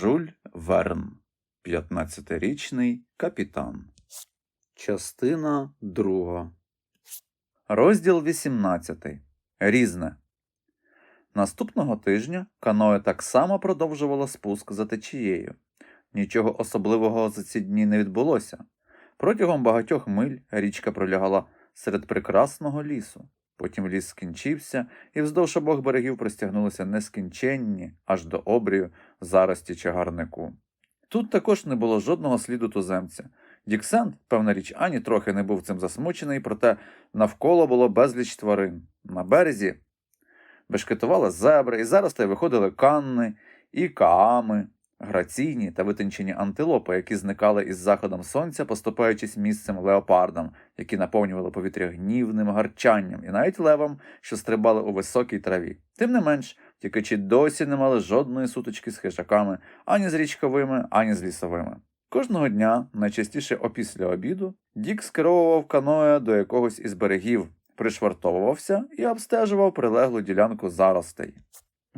Жуль Верн, 15-річний капітан. Частина 2. Розділ 18. Різне. Наступного тижня каное так само продовжувало спуск за течією. Нічого особливого за ці дні не відбулося. Протягом багатьох миль річка пролягала серед прекрасного лісу. Потім ліс скінчився, і вздовж обох берегів простягнулися нескінченні, аж до обрію, зарості чагарнику. Тут також не було жодного сліду туземця. Діксент, певна річ, ані трохи не був цим засмучений, проте навколо було безліч тварин. На березі бешкетували зебри, і зараз та й виходили канни і каами, граційні та витончені антилопи, які зникали із заходом сонця, поступаючись місцем леопардам, які наповнювали повітря гнівним гарчанням, і навіть левам, що стрибали у високій траві. Тим не менш, тікачі досі не мали жодної сутички з хижаками, ані з річковими, ані з лісовими. Кожного дня, найчастіше опісля обіду, Дік скеровував каноє до якогось із берегів, пришвартовувався і обстежував прилеглу ділянку заростей.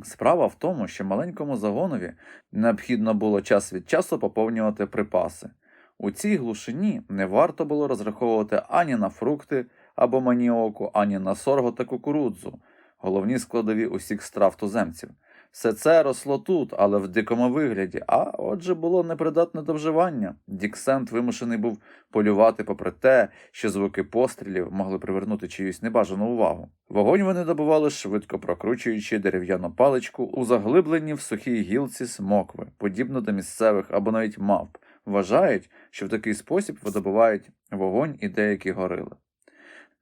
Справа в тому, що маленькому загонові необхідно було час від часу поповнювати припаси. У цій глушині не варто було розраховувати ані на фрукти або маніоку, ані на сорго та кукурудзу, головні складові усіх страв туземців. Все це росло тут, але в дикому вигляді, а отже було непридатне до вживання. Діксент вимушений був полювати попри те, що звуки пострілів могли привернути чиюсь небажану увагу. Вогонь вони добували швидко прокручуючи дерев'яну паличку у заглибленні в сухій гілці смокви, подібно до місцевих або навіть мавп. Вважають, що в такий спосіб видобувають вогонь і деякі горили.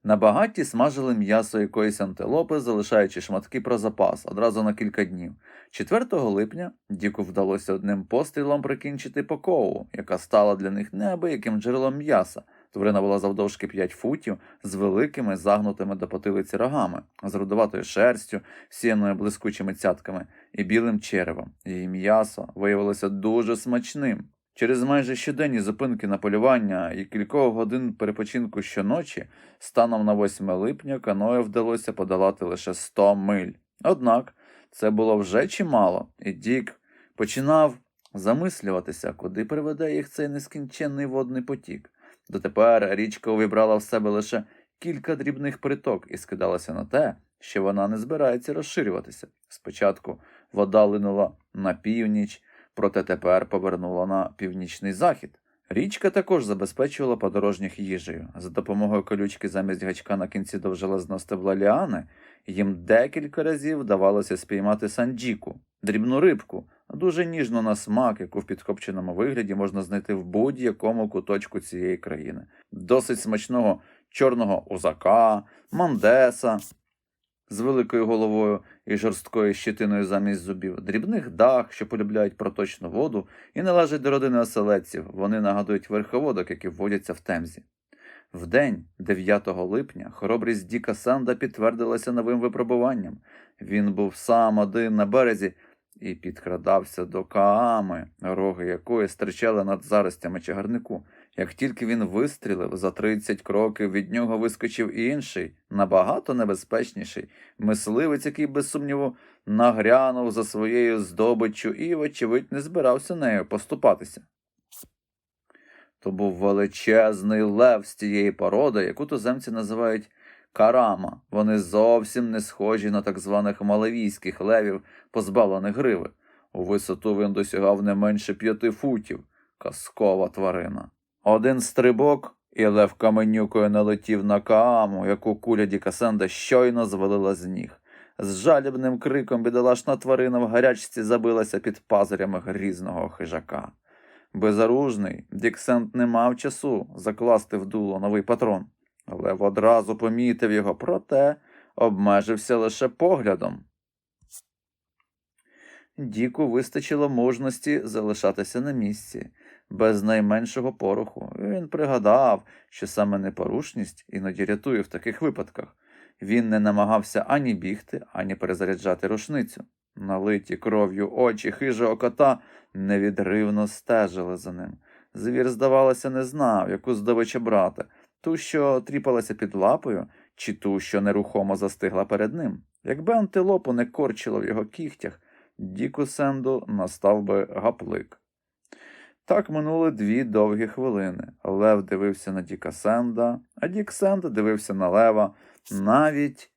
На багатті смажили м'ясо якоїсь антилопи, залишаючи шматки про запас одразу на кілька днів. 4 липня Діку вдалося одним пострілом прикінчити покову, яка стала для них неабияким джерелом м'яса. Тварина була завдовжки 5 футів з великими загнутими до потилиці рогами, з рудуватою шерстю, сіяною блискучими цятками і білим черевом. Її м'ясо виявилося дуже смачним. Через майже щоденні зупинки на полювання і кількох годин перепочинку щоночі, станом на 8 липня каною вдалося подолати лише 100 миль. Однак це було вже чимало, і Дік починав замислюватися, куди приведе їх цей нескінченний водний потік. Дотепер річка увібрала в себе лише кілька дрібних приток і скидалася на те, що вона не збирається розширюватися. Спочатку вода линула на північ проте тепер повернула на північний захід. Річка також забезпечувала подорожніх їжею. За допомогою колючки замість гачка на кінці довжелезного стебла ліани їм декілька разів вдавалося спіймати санджіку, дрібну рибку, дуже ніжну на смак, яку в підкопченому вигляді можна знайти в будь-якому куточку цієї країни. Досить смачного чорного узака, мандеса з великою головою і жорсткою щитиною замість зубів, дрібних дах, що полюбляють проточну воду, і належать до родини оселедців. Вони нагадують верховодок, які вводяться в темзі. Вдень, 9 липня, хоробрість Діка Санда підтвердилася новим випробуванням. Він був сам один на березі і підкрадався до Каами, роги якої стирчали над заростями чагарнику. Як тільки він вистрілив, за 30 кроків від нього вискочив інший, набагато небезпечніший, мисливець, який, без сумніву, нагрянув за своєю здобиччю і, вочевидь, не збирався нею поступатися. То був величезний лев з тієї породи, яку туземці називають карама. Вони зовсім не схожі на так званих малавійських левів, позбавлених гриви. У висоту він досягав не менше п'яти футів. Казкова тварина. Один стрибок, і лев каменюкою налетів на Кааму, яку куля Дікасенда щойно звалила з ніг. З жалібним криком бідолашна тварина в гарячці забилася під пазурями грізного хижака. Безоружний, Діксент не мав часу закласти в дуло новий патрон. Лев одразу помітив його, проте обмежився лише поглядом. Діку вистачило мужності залишатися на місці, без найменшого пороху. Він пригадав, що саме непорушність іноді рятує в таких випадках. Він не намагався ані бігти, ані перезаряджати рушницю. Налиті кров'ю очі хижого кота невідривно стежили за ним. Звір, здавалося, не знав, яку здобича брати, ту, що тріпалася під лапою, чи ту, що нерухомо застигла перед ним. Якби антилопу не корчило в його кігтях, Діку Сенду настав би гаплик. Так минули дві довгі хвилини. Лев дивився на Діка Сенда, а Дік Сенд дивився на Лева, навіть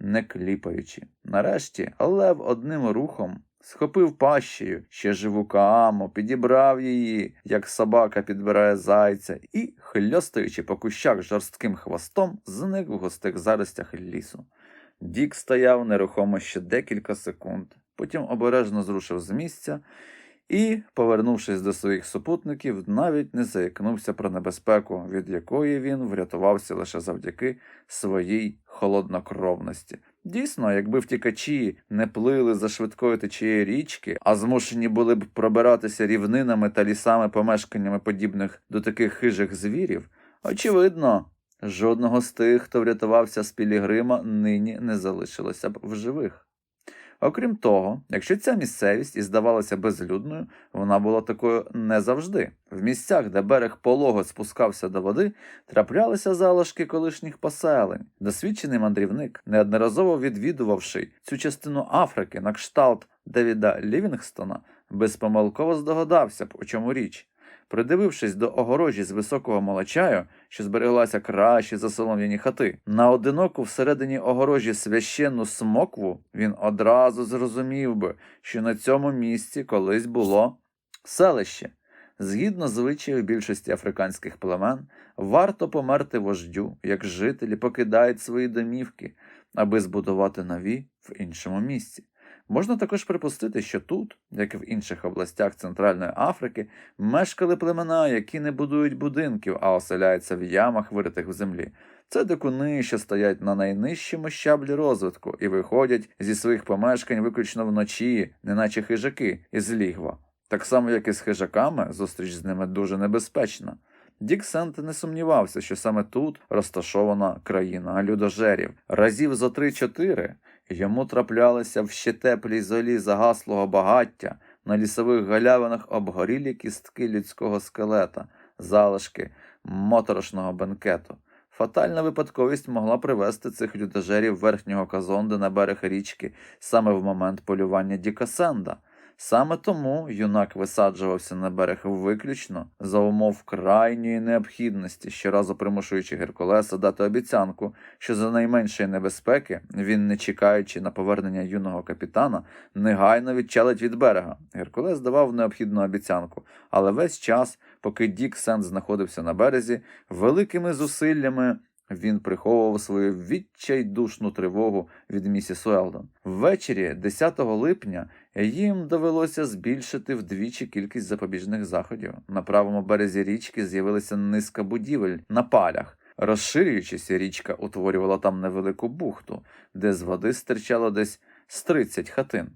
не кліпаючи. Нарешті Лев одним рухом схопив пащею ще живу Кааму, підібрав її, як собака підбирає зайця, і, хльостаючи по кущах жорстким хвостом, зник в густих заростях лісу. Дік стояв нерухомо ще декілька секунд, потім обережно зрушив з місця і, повернувшись до своїх супутників, навіть не заікнувся про небезпеку, від якої він врятувався лише завдяки своїй холоднокровності. Дійсно, якби втікачі не плили за швидкою течією річки, а змушені були б пробиратися рівнинами та лісами помешканнями подібних до таких хижих звірів, очевидно, жодного з тих, хто врятувався з Пілігрима, нині не залишилося б в живих. Окрім того, якщо ця місцевість і здавалася безлюдною, вона була такою не завжди. В місцях, де берег полого спускався до води, траплялися залишки колишніх поселень. Досвідчений мандрівник, неодноразово відвідувавши цю частину Африки на кшталт Девіда Лівінгстона, безпомилково здогадався б, у чому річ. Придивившись до огорожі з високого молочаю, що збереглася краще за солом'яні хати, на одиноку всередині огорожі священну смокву, він одразу зрозумів би, що на цьому місці колись було селище. Згідно звичаїв більшості африканських племен, варто померти вождю, як жителі покидають свої домівки, аби збудувати нові в іншому місці. Можна також припустити, що тут, як і в інших областях Центральної Африки, мешкали племена, які не будують будинків, а оселяються в ямах, виритих в землі. Це дикуни, що стоять на найнижчому щаблі розвитку і виходять зі своїх помешкань виключно вночі, неначе хижаки із лігва. Так само, як і з хижаками, зустріч з ними дуже небезпечна. Дік Сент не сумнівався, що саме тут розташована країна людожерів. Разів зо три-чотири йому траплялися в ще теплій золі загаслого багаття, на лісових галявинах обгорілі кістки людського скелета, залишки моторошного бенкету. Фатальна випадковість могла привести цих людожерів верхнього казонди на берег річки саме в момент полювання Діка Сенда. Саме тому юнак висаджувався на берег виключно за умов крайньої необхідності, щоразу примушуючи Геркулеса дати обіцянку, що за найменшої небезпеки він, не чекаючи на повернення юного капітана, негайно відчалить від берега. Геркулес давав необхідну обіцянку, але весь час, поки Дік Сент знаходився на березі, великими зусиллями. Він приховував свою відчайдушну тривогу від місіс Уелдон. Ввечері, 10 липня, їм довелося збільшити вдвічі кількість запобіжних заходів. На правому березі річки з'явилася низка будівель на палях. Розширюючись, річка утворювала там невелику бухту, де з води стирчало десь з 30 хатин.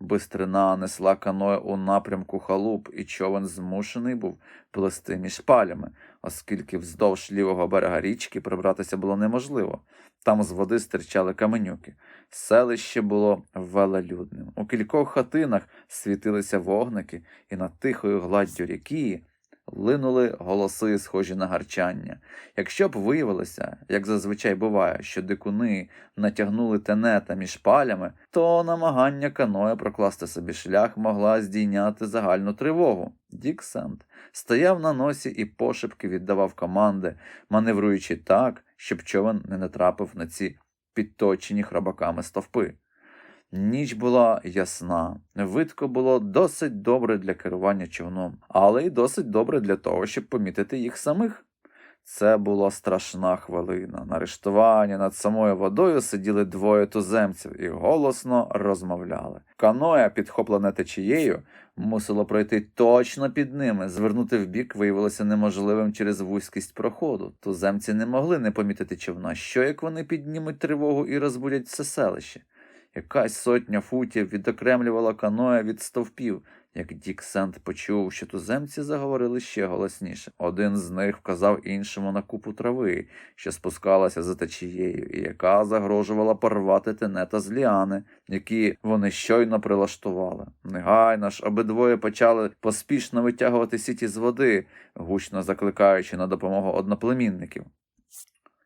Бистрина несла каное у напрямку халуп, і човен змушений був плести між палями, оскільки вздовж лівого берега річки прибратися було неможливо. Там з води стирчали каменюки. Селище було велелюдним. У кількох хатинах світилися вогники, і над тихою гладдю ріки линули голоси, схожі на гарчання. Якщо б виявилося, як зазвичай буває, що дикуни натягнули тенета між палями, то намагання каноя прокласти собі шлях могла здійняти загальну тривогу. Дік Сент стояв на носі і пошепки віддавав команди, маневруючи так, щоб човен не натрапив на ці підточені хробаками стовпи. Ніч була ясна, видко було досить добре для керування човном, але й досить добре для того, щоб помітити їх самих. Це була страшна хвилина. На рештуванні над самою водою сиділи двоє туземців і голосно розмовляли. Каноя, підхоплене течією, мусило пройти точно під ними. Звернути вбік виявилося неможливим через вузькість проходу. Туземці не могли не помітити човна, що як вони піднімуть тривогу і розбудять все селище. Якась сотня футів відокремлювала каноя від стовпів, як Дік Сент почув, що туземці заговорили ще голосніше. Один з них вказав іншому на купу трави, що спускалася за течією, і яка загрожувала порвати тенета з ліани, які вони щойно прилаштували. Негайно ж обидвоє почали поспішно витягувати сіті з води, гучно закликаючи на допомогу одноплемінників.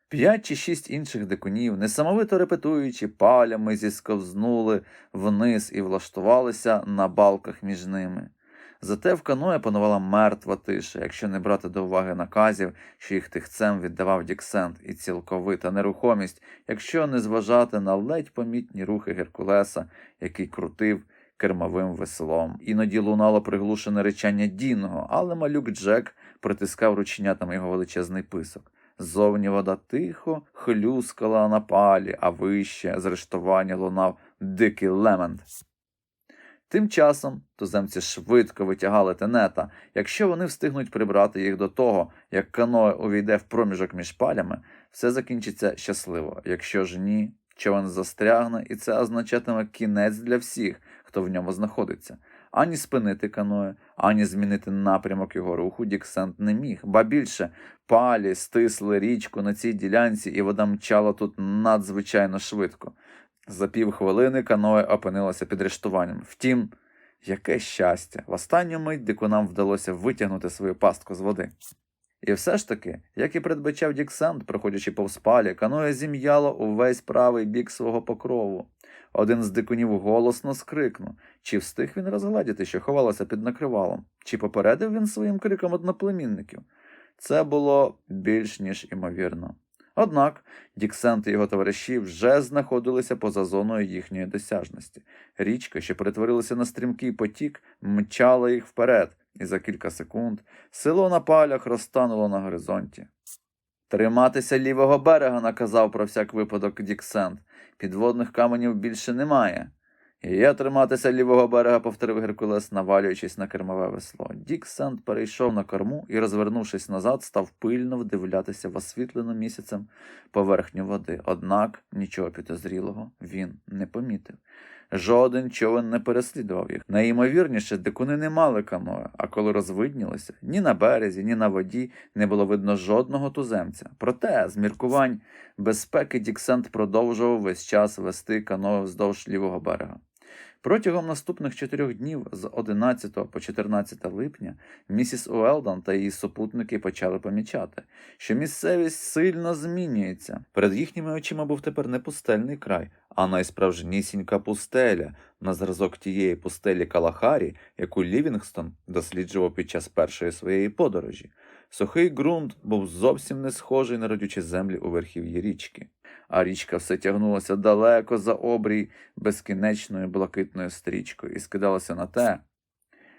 П'ять чи шість інших дикунів, несамовито репетуючи, палями зісковзнули вниз і влаштувалися на балках між ними. Зате в каное панувала мертва тиша, якщо не брати до уваги наказів, що їх тихцем віддавав Діксент, і цілковита нерухомість, якщо не зважати на ледь помітні рухи Геркулеса, який крутив кермовим веслом. Іноді лунало приглушене речання Дінго, але малюк Джек притискав рученятами його величезний писок. Зовні вода тихо хлюскала на палі, а вище з рештування лунав дикий лемент. Тим часом туземці швидко витягали тенета. Якщо вони встигнуть прибрати їх до того, як каное увійде в проміжок між палями, все закінчиться щасливо. Якщо ж ні, човен застрягне, і це означатиме кінець для всіх, хто в ньому знаходиться. Ані спинити каное, ані змінити напрямок його руху Діксент не міг, ба більше палі стисли річку на цій ділянці, і вода мчала тут надзвичайно швидко. За півхвилини каное опинилося під рештуванням. Втім, яке щастя! В останню мить дикунам вдалося витягнути свою пастку з води. І все ж таки, як і передбачав Діксент, проходячи повз палі, каное зім'яло увесь правий бік свого покрову. Один з дикунів голосно скрикнув, чи встиг він розгладіти, що ховалося під накривалом, чи попередив він своїм криком одноплемінників. Це було більш ніж імовірно. Однак Діксент і його товариші вже знаходилися поза зоною їхньої досяжності. Річка, що перетворилася на стрімкий потік, мчала їх вперед, і за кілька секунд село на палях розтануло на горизонті. Триматися лівого берега, наказав про всяк випадок Діксент. Підводних каменів більше немає. І я триматися лівого берега, повторив Геркулес, навалюючись на кермове весло. Дік Сент перейшов на корму і, розвернувшись назад, став пильно вдивлятися в освітлену місяцем поверхню води. Однак нічого підозрілого він не помітив. Жоден човен не переслідував їх. Найімовірніше, дикуни не мали каноя, а коли розвиднілося, ні на березі, ні на воді не було видно жодного туземця. Проте, з міркувань безпеки, Діксент продовжував весь час вести каною вздовж лівого берега. Протягом наступних чотирьох днів з 11 по 14 липня місіс Уелдон та її супутники почали помічати, що місцевість сильно змінюється. Перед їхніми очима був тепер не пустельний край, а найсправжнісінька пустеля на зразок тієї пустелі Калахарі, яку Лівінгстон досліджував під час першої своєї подорожі. Сухий ґрунт був зовсім не схожий на родючі землі у верхів'ї річки а річка все тягнулася далеко за обрій безкінечною блакитною стрічкою і скидалася на те,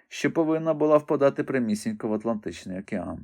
що повинна була впадати прямісінько в Атлантичний океан.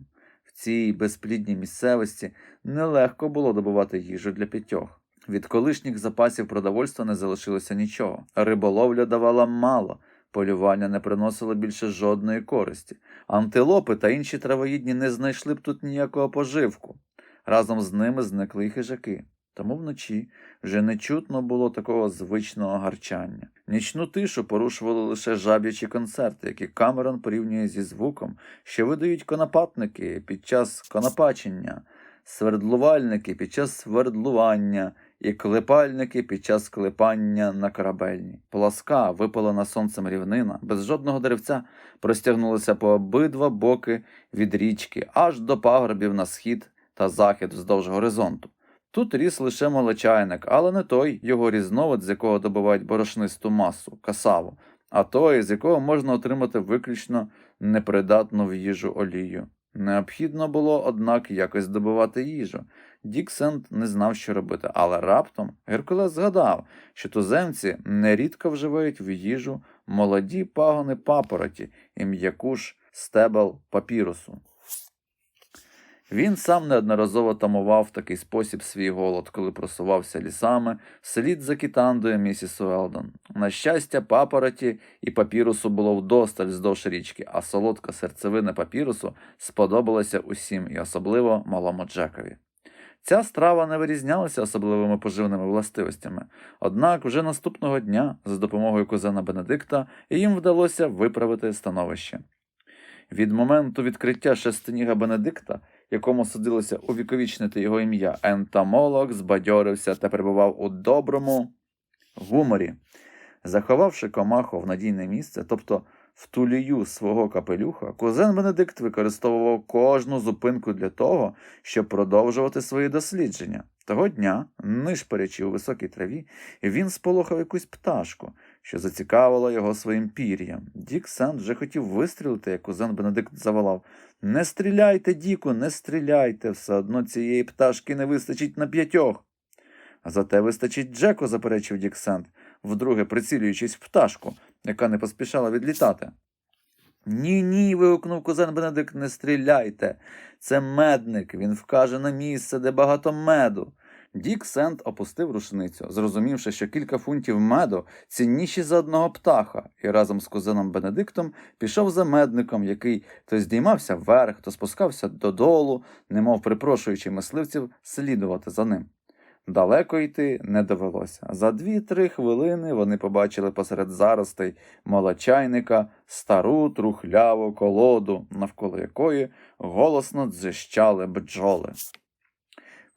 В цій безплідній місцевості нелегко було добувати їжу для п'ятьох. Від колишніх запасів продовольства не залишилося нічого. Риболовля давала мало, полювання не приносило більше жодної користі. Антилопи та інші травоїдні не знайшли б тут ніякого поживку. Разом з ними зникли й хижаки. Тому вночі вже не чутно було такого звичного гарчання. Нічну тишу порушували лише жаб'ячі концерти, які Камерон порівнює зі звуком, що видають конопатники під час конопачення, свердлувальники під час свердлування і клепальники під час клепання на корабельні. Пласка, випалена сонцем рівнина, без жодного деревця простягнулася по обидва боки від річки, аж до пагорбів на схід та захід вздовж горизонту. Тут ріс лише молочайник, але не той його різновид, з якого добувають борошнисту масу, касаву, а той, з якого можна отримати виключно непридатну в їжу олію. Необхідно було, однак, якось добувати їжу. Діксент не знав, що робити, але раптом Геркулес згадав, що туземці нерідко вживають в їжу молоді пагони папороті і м'яку ж стебел папірусу. Він сам неодноразово тамував в такий спосіб свій голод, коли просувався лісами вслід за кітандою місіс Уелдон. На щастя, папороті і папірусу було вдосталь вздовж річки, а солодка серцевина папірусу сподобалася усім і особливо малому Джекові. Ця страва не вирізнялася особливими поживними властивостями, однак вже наступного дня, за допомогою кузена Бенедикта, їм вдалося виправити становище. Від моменту відкриття шестиніга Бенедикта якому судилося увіковічнити його ім'я, ентомолог збадьорився та перебував у доброму гуморі. Заховавши комаху в надійне місце, тобто в тулію свого капелюха, кузен Бенедикт використовував кожну зупинку для того, щоб продовжувати свої дослідження. Того дня, нишпорячи у високій траві, він сполохав якусь пташку, що зацікавило його своїм пір'ям. Дік Сент вже хотів вистрілити, як кузен Бенедикт заволав. Не стріляйте, Діку, не стріляйте, все одно цієї пташки не вистачить на п'ятьох. Зате вистачить Джеку, заперечив Дік Сент, вдруге прицілюючись в пташку, яка не поспішала відлітати. Ні, ні. вигукнув кузен Бенедикт, не стріляйте. Це медник, він вкаже на місце, де багато меду. Дік Сент опустив рушницю, зрозумівши, що кілька фунтів меду цінніші за одного птаха, і разом з кузеном Бенедиктом пішов за медником, який то здіймався вверх, то спускався додолу, немов припрошуючи мисливців слідувати за ним. Далеко йти не довелося. За дві-три хвилини вони побачили посеред заростей молочайника стару трухляву колоду, навколо якої голосно дзищали бджоли.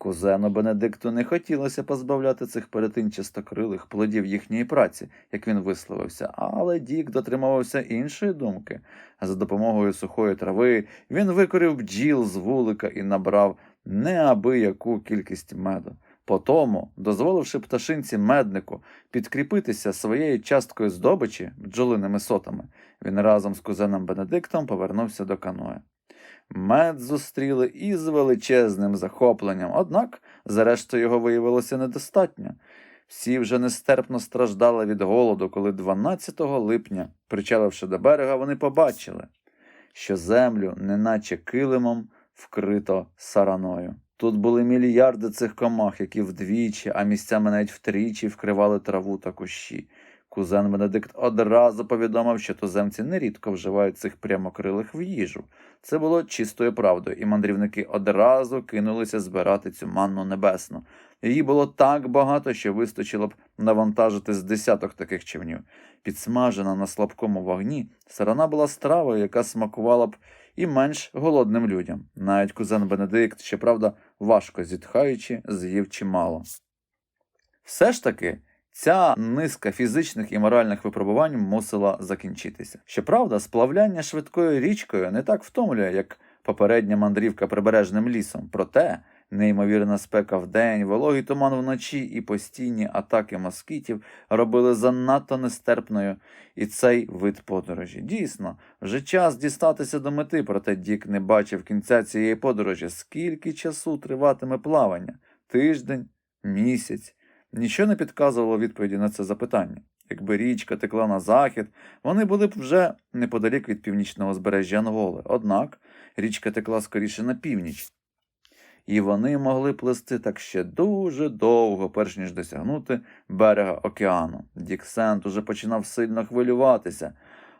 Кузену Бенедикту не хотілося позбавляти цих перетинчастокрилих плодів їхньої праці, як він висловився, але Дік дотримувався іншої думки. За допомогою сухої трави він викорив бджіл з вулика і набрав неабияку кількість меду. Потому, дозволивши пташинці меднику підкріпитися своєю часткою здобичі бджолиними сотами, він разом з кузеном Бенедиктом повернувся до каноя. Мед зустріли із величезним захопленням, однак, зрештою, його виявилося недостатньо. Всі вже нестерпно страждали від голоду, коли 12 липня, причаливши до берега, вони побачили, що землю, неначе килимом, вкрито сараною. Тут були мільярди цих комах, які вдвічі, а місцями навіть втричі вкривали траву та кущі. Кузен Бенедикт одразу повідомив, що туземці нерідко вживають цих прямокрилих в їжу. Це було чистою правдою, і мандрівники одразу кинулися збирати цю манну небесну. Її було так багато, що вистачило б навантажити з десяток таких човнів. Підсмажена на слабкому вогні, сарана була стравою, яка смакувала б і менш голодним людям. Навіть кузен Бенедикт, щоправда, важко зітхаючи, з'їв чимало. Все ж таки, ця низка фізичних і моральних випробувань мусила закінчитися. Щоправда, сплавляння швидкою річкою не так втомлює, як попередня мандрівка прибережним лісом. Проте неймовірна спека вдень, вологий туман вночі і постійні атаки москітів робили занадто нестерпною і цей вид подорожі. Дійсно, вже час дістатися до мети, проте Дік не бачив кінця цієї подорожі. Скільки часу триватиме плавання? Тиждень, місяць. Нічого не підказувало відповіді на це запитання. Якби річка текла на захід, вони були б вже неподалік від північного збережжя Анголи. Однак річка текла скоріше на північ, і вони могли плисти так ще дуже довго, перш ніж досягнути берега океану. Діксент уже починав сильно хвилюватися.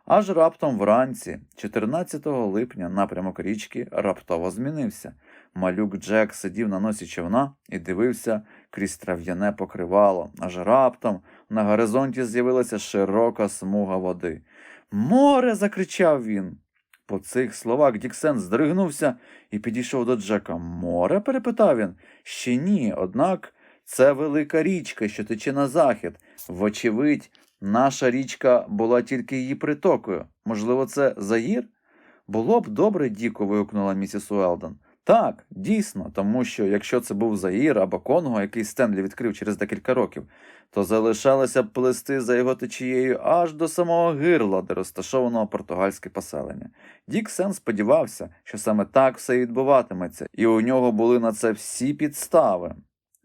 Аж раптом вранці, 14 липня, напрямок річки раптово змінився. Малюк Джек сидів на носі човна і дивився крізь трав'яне покривало. Аж раптом на горизонті з'явилася широка смуга води. Море. закричав він. По цих словах Діксен здригнувся і підійшов до Джека. Море? перепитав він. Ще ні, однак це велика річка, що тече на захід. Вочевидь, наша річка була тільки її притокою. Можливо, це Загір? Було б добре, Діко, вигукнула місіс Уелдон. Так, дійсно, тому що якщо це був Заїр або Конго, який Стенлі відкрив через декілька років, то залишалося б плисти за його течією аж до самого гирла, де розташовано португальське поселення. Дік Сен сподівався, що саме так все і відбуватиметься, і у нього були на це всі підстави.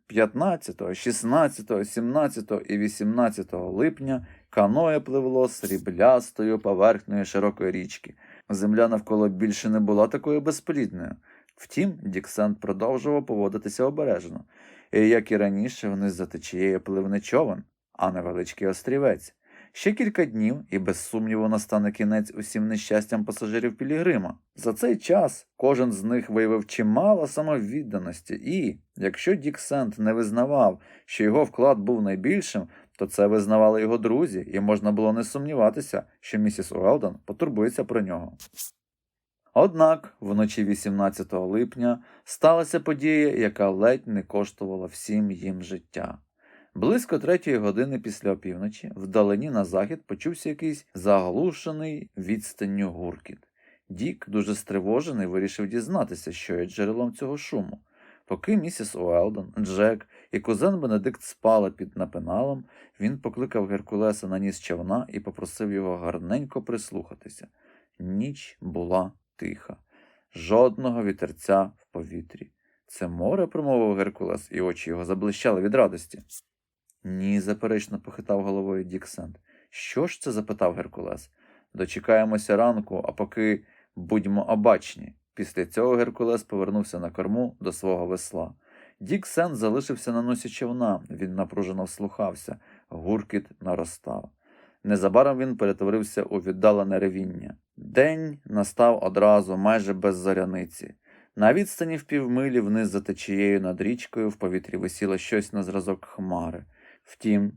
15, 16, 17 і 18 липня каноє пливло сріблястою поверхнею широкої річки. Земля навколо більше не була такою безплідною. Втім, Діксент продовжував поводитися обережно, і, як і раніше, вниз за течією плив не човен, а невеличкий острівець. Ще кілька днів, і без сумніву настане кінець усім нещастям пасажирів Пілігрима. За цей час кожен з них виявив чимало самовідданості, і, якщо Дік Сент не визнавав, що його вклад був найбільшим, то це визнавали його друзі, і можна було не сумніватися, що місіс Уелдон потурбується про нього. Однак вночі 18 липня сталася подія, яка ледь не коштувала всім їм життя. Близько третьої години після опівночі вдалині на захід почувся якийсь заглушений відстанню гуркіт. Дік, дуже стривожений, вирішив дізнатися, що є джерелом цього шуму. Поки місіс Уелдон, Джек і кузен Бенедикт спали під напиналом, він покликав Геркулеса на ніс човна і попросив його гарненько прислухатися. Ніч була тиха, жодного вітерця в повітрі. Це море, промовив Геркулес, і очі його заблищали від радості. Ні, заперечно похитав головою Дік Сент. Що ж це? запитав Геркулес. Дочекаємося ранку, а поки будьмо обачні. Після цього Геркулес повернувся на корму до свого весла. Дік Сент залишився на носі човна, він напружено вслухався, гуркіт наростав. Незабаром він перетворився у віддалене ревіння. День настав одразу, майже без зоряниці. На відстані в півмилі вниз за течією над річкою в повітрі висіло щось на зразок хмари. Втім,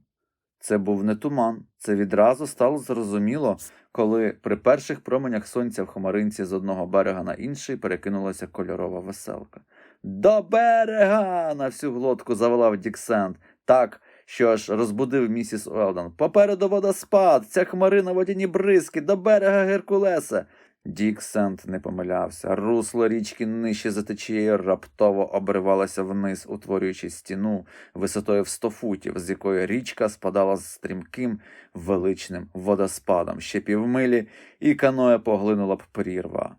це був не туман, це відразу стало зрозуміло, коли при перших променях сонця в хмаринці з одного берега на інший перекинулася кольорова веселка. До берега. на всю глотку заволав Діксент, так, що аж розбудив місіс Уелдон. Попереду водоспад, ця хмарина водяні бризки, до берега Геркулеса. Дік Сент не помилявся. Русло річки нижче за течією раптово обривалося вниз, утворюючи стіну висотою в сто футів, з якої річка спадала з стрімким величним водоспадом. Ще півмилі, і каноє поглинула б прірва.